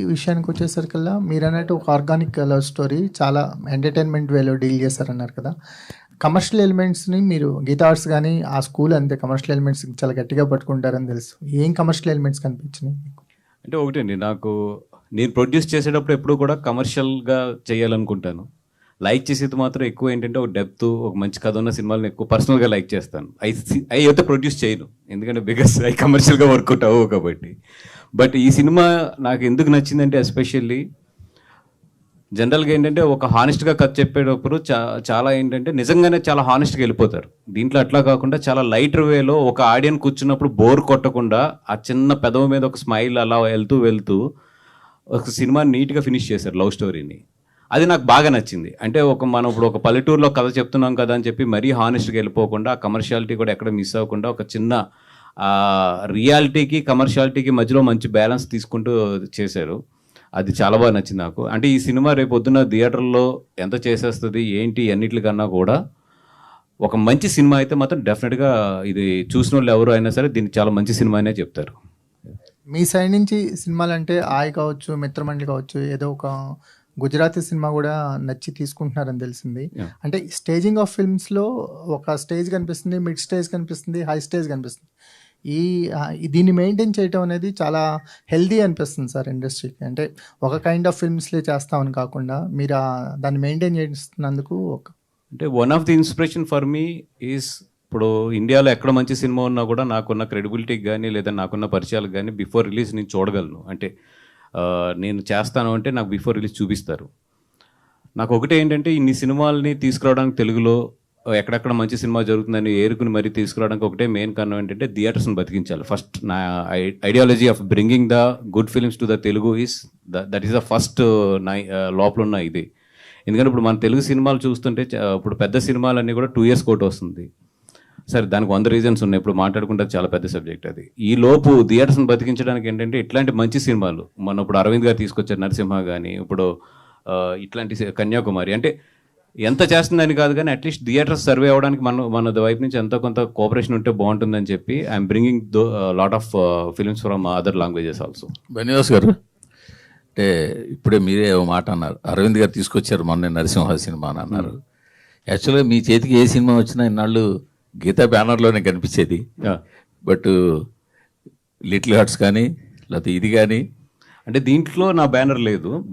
ఈ విషయానికి వచ్చేసరికల్లా మీరు అన్నట్టు ఒక ఆర్గానిక్ లవ్ స్టోరీ చాలా ఎంటర్టైన్మెంట్ వేలో డీల్ చేశారన్నారు కదా. కమర్షియల్ ఎలిమెంట్స్ని మీరు గీతార్స్ కానీ ఆ స్కూల్ అంతే కమర్షియల్ ఎలిమెంట్స్ చాలా గట్టిగా పట్టుకుంటారని తెలుసు. ఏం కమర్షియల్ ఎలిమెంట్స్ కనిపించినాయి అంటే ఒకటండి నాకు నేను ప్రొడ్యూస్ చేసేటప్పుడు ఎప్పుడు కూడా కమర్షియల్గా చేయాలనుకుంటాను. లైక్ చేసేది మాత్రం ఎక్కువ ఏంటంటే ఒక డెప్త్ ఒక మంచి కథ ఉన్న సినిమాలను ఎక్కువ పర్సనల్గా లైక్ చేస్తాను. ఐ అవి అయితే ప్రొడ్యూస్ చేయను. ఎందుకంటే బికాస్ అవి కమర్షియల్గా వర్కౌట్ అవ్వవు కాబట్టి. బట్ ఈ సినిమా నాకు ఎందుకు నచ్చిందంటే ఎస్పెషల్లీ జనరల్గా ఏంటంటే ఒక హానెస్ట్గా కథ చెప్పేటప్పుడు చా చాలా ఏంటంటే నిజంగానే చాలా హానెస్ట్గా వెళ్ళిపోతారు. దీంట్లో అట్లా కాకుండా చాలా లైటర్ వేలో ఒక ఆడియన్ కూర్చున్నప్పుడు బోర్ కొట్టకుండా ఆ చిన్న పెదవ మీద ఒక స్మైల్ అలా వెళ్తూ వెళ్తూ ఒక సినిమా నీట్గా ఫినిష్ చేశారు లవ్ స్టోరీని. అది నాకు బాగా నచ్చింది. అంటే ఒక మనం ఇప్పుడు ఒక పల్లెటూరులో కథ చెప్తున్నాం కదా అని చెప్పి మరీ హానెస్ట్గా వెళ్ళిపోకుండా ఆ కమర్షియాలిటీ కూడా ఎక్కడ మిస్ అవ్వకుండా ఒక చిన్న రియాలిటీకి కమర్షియాలిటీకి మధ్యలో మంచి బ్యాలెన్స్ తీసుకుంటూ చేశారు. అది చాలా బాగా నచ్చింది నాకు. అంటే ఈ సినిమా రేపు పొద్దున్న థియేటర్లో ఎంత చేసేస్తుంది ఏంటి అన్నిటికన్నా కూడా ఒక మంచి సినిమా అయితే మాత్రం డెఫినెట్గా ఇది చూసిన వాళ్ళు ఎవరు అయినా సరే దీన్ని చాలా మంచి సినిమా అనే చెప్తారు. మీ సైడ్ నుంచి సినిమాలు అంటే ఆయ్ కావచ్చు మిత్రమండలి కావచ్చు ఏదో ఒక గుజరాతీ సినిమా కూడా నచ్చి తీసుకుంటున్నారని తెలిసింది. అంటే స్టేజింగ్ ఆఫ్ ఫిల్మ్స్లో ఒక స్టేజ్ కనిపిస్తుంది మిడ్ స్టేజ్ కనిపిస్తుంది హై స్టేజ్ కనిపిస్తుంది. ఈ దీన్ని మెయింటైన్ చేయటం అనేది చాలా హెల్దీ అనిపిస్తుంది సార్ ఇండస్ట్రీకి అంటే ఒక కైండ్ ఆఫ్ ఫిల్మ్స్లే చేస్తామని కాకుండా మీరు దాన్ని మెయింటైన్ చేస్తున్నందుకు ఒక అంటే one of the inspiration for me is ఇప్పుడు ఇండియాలో ఎక్కడ మంచి సినిమా ఉన్నా కూడా నాకున్న క్రెడిబిలిటీకి కానీ లేదా నాకున్న పరిచయాలకు కానీ బిఫోర్ రిలీజ్ నేను చూడగలను. అంటే నేను చేస్తాను అంటే నాకు బిఫోర్ రిలీజ్ చూపిస్తారు. నాకు ఒకటే ఏంటంటే ఇన్ని సినిమాలని తీసుకురావడానికి తెలుగులో ఎక్కడెక్కడ మంచి సినిమా జరుగుతుందని ఏరుకుని మరీ తీసుకురావడానికి ఒకటే మెయిన్ కారణం ఏంటంటే థియేటర్స్ని బతికించాలి. ఫస్ట్ నా ideology of bringing the good films to the Telugu is that is the first నా లోపల ఉన్న ఇది. ఎందుకంటే ఇప్పుడు మన తెలుగు సినిమాలు చూస్తుంటే ఇప్పుడు పెద్ద సినిమాలన్నీ కూడా టూ ఇయర్స్ కోట్ వస్తుంది. సరే దానికి వంద రీజన్స్ ఉన్నాయి. ఇప్పుడు మాట్లాడుకుంటే చాలా పెద్ద సబ్జెక్ట్ అది. ఈ లోపు థియేటర్స్ని బతికించడానికి ఏంటంటే ఇట్లాంటి మంచి సినిమాలు. మన ఇప్పుడు అరవింద్ గారు తీసుకొచ్చారు నరసింహ కానీ ఇప్పుడు uh, ఇట్లాంటి కన్యాకుమారి. అంటే ఎంత చేస్తుందని కాదు కానీ అట్లీస్ట్ థియేటర్స్ సర్వే అవ్వడానికి మన మన వైపు నుంచి ఎంతో కొంత కోఆపరేషన్ ఉంటే బాగుంటుందని చెప్పి I'm bringing though lot of films from other languages also Bunny Vas గారు అంటే ఇప్పుడే మీరే ఓ మాట అన్నారు. అరవింద్ గారు తీసుకొచ్చారు మొన్న నరసింహ సినిమా అని అన్నారు. యాక్చువల్గా మీ చేతికి ఏ సినిమా వచ్చినా ఇన్నాళ్ళు గీతా బ్యానర్లోనే కనిపించేది. బట్ లిటిల్ హార్ట్స్ కానీ లేకపోతే ఇది కానీ అంటే దీంట్లో నా బ్యానర్ లేదు.